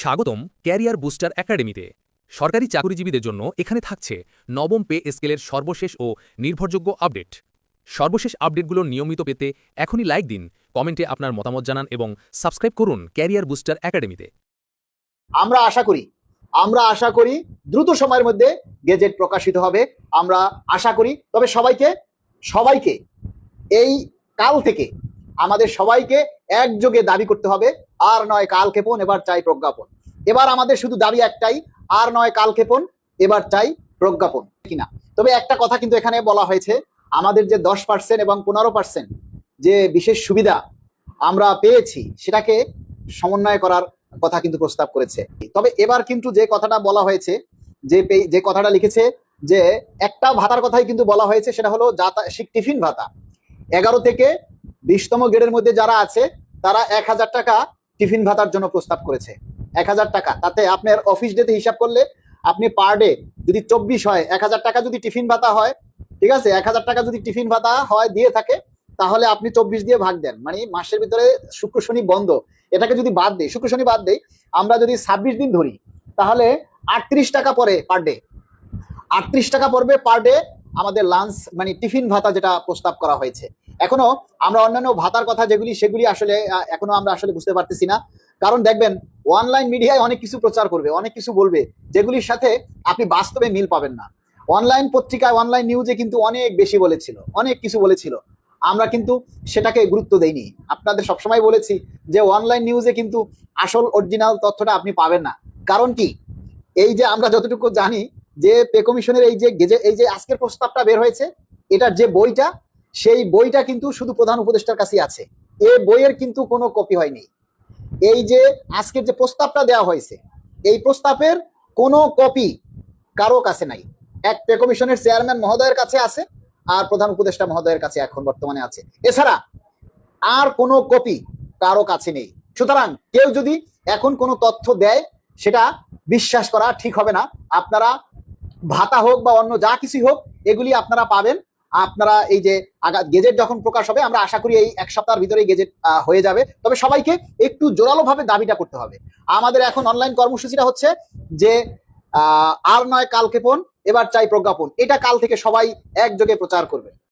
স্বাগতম career booster একাডেমিতে। সরকারি চাকরিজীবীদের জন্য এখানে থাকছে নবম পে স্কেলের সর্বশেষ ও নির্ভরযোগ্য আপডেট। সর্বশেষ আপডেটগুলো নিয়মিত পেতে এখনই লাইক দিন, কমেন্টে আপনার মতামত জানান এবং সাবস্ক্রাইব করুন ক্যারিয়ার বুস্টার একাডেমিতে। আমরা আশা করি, আমরা আশা করি দ্রুত সময়ের মধ্যে গেজেট প্রকাশিত হবে। আমরা আশা করি, তবে সবাইকে সবাইকে এই কাল থেকে আমাদের সবাইকে একযোগে দাবি করতে হবে, আর নয় কাল ক্ষেপণ, এবার চাই প্রজ্ঞাপন। এবার আমাদের শুধু দাবি একটাই, আর নয় কাল ক্ষেপণ, এবার চাই প্রজ্ঞাপন। কিনা? তবে একটা কথা কিন্তু এখানে বলা হয়েছে, আমাদের যে দশ পার্সেন্ট এবং পনেরো পার্সেন্ট যে বিশেষ সুবিধা আমরা পেয়েছি, সেটাকে সমন্বয় করার কথা কিন্তু প্রস্তাব করেছে। তবে এবার কিন্তু যে কথাটা বলা হয়েছে, যে যে কথাটা লিখেছে, যে একটা ভাতার কথাই কিন্তু বলা হয়েছে, সেটা হলো যাতা, টিফিন ভাতা। এগারো থেকে বিশতম গ্রেডের মধ্যে যারা আছে, তারা এক হাজার টাকা টিফিন ভাতার জন্য প্রস্তাব করেছে। এক হাজার টাকা। তাতে আপনার অফিস ডেতে হিসাব করলে আপনি পার ডে যদি চব্বিশ হয়, এক হাজার টাকা যদি টিফিন ভাতা হয়, ঠিক আছে? এক হাজার টাকা যদি টিফিন ভাতা হয়, দিয়ে থাকে, তাহলে আপনি চব্বিশ দিয়ে ভাগ দেন। মানে মাসের ভিতরে শুক্র, শনি বন্ধ। এটাকে যদি বাদ দেই, শুক্র, শনি বাদ দেই, আমরা যদি ছাব্বিশ দিন ধরি, তাহলে আটত্রিশ টাকা পরে পার ডে আটত্রিশ টাকা পড়বে পার ডে আমাদের লাঞ্চ মানে টিফিন ভাতা যেটা প্রস্তাব করা হয়েছে। এখনও আমরা অন্যান্য ভাতার কথা যেগুলি, সেগুলি আসলে এখনও আমরা আসলে বুঝতে পারতেছি না। কারণ দেখবেন অনলাইন মিডিয়ায় অনেক কিছু প্রচার করবে, অনেক কিছু বলবে, যেগুলির সাথে আপনি বাস্তবে মিল পাবেন না। অনলাইন পত্রিকায় অনলাইন নিউজে কিন্তু অনেক বেশি বলেছিল, অনেক কিছু বলেছিল। আমরা কিন্তু সেটাকে গুরুত্ব দেইনি। আপনাদের সবসময় বলেছি যে অনলাইন নিউজে কিন্তু আসল অরিজিনাল তথ্যটা আপনি পাবেন না। কারণ কি? এই যে আমরা যতটুকু জানি যে পে কমিশনের এই যে এই যে আজকের প্রস্তাবটা বের হয়েছে, এটার যে বইটা সেই বইটা কিন্তু শুধু প্রধান উপদেষ্টার কাছেই আছে। এই বইয়ের কিন্তু কোনো কপি হয়নি। এই যে আজকের যে প্রস্তাবটা দেওয়া হয়েছে, এই প্রস্তাবের কোনো কপি কারও কাছে নাই। এক পে কমিশনের চেয়ারম্যান মহোদয়ের কাছে আছে আর প্রধান উপদেষ্টা মহোদয়ের কাছে এখন বর্তমানে আছে। এছাড়া আর কোনো কপি কারও কাছে নেই। সুতরাং কেউ যদি এখন কোনো তথ্য দেয়, সেটা বিশ্বাস করা ঠিক হবে না। আপনারা ভাতা হোক বা অন্য যা কিছুই হোক, এগুলি আপনারা পাবেন আপনারা এই যে গেজেট যখন প্রকাশ হবে, আমরা আশা করি এই এক সপ্তাহের ভিতরে গেজেট হয়ে যাবে। তবে সবাইকে একটু জোরালোভাবে দাবিটা করতে হবে। আমাদের এখন অনলাইন কর্মসূচিটা হচ্ছে যে আর নয় কালকেপন এবার চাই প্রজ্ঞাপন। এটা কাল থেকে সবাই একযোগে প্রচার করবে।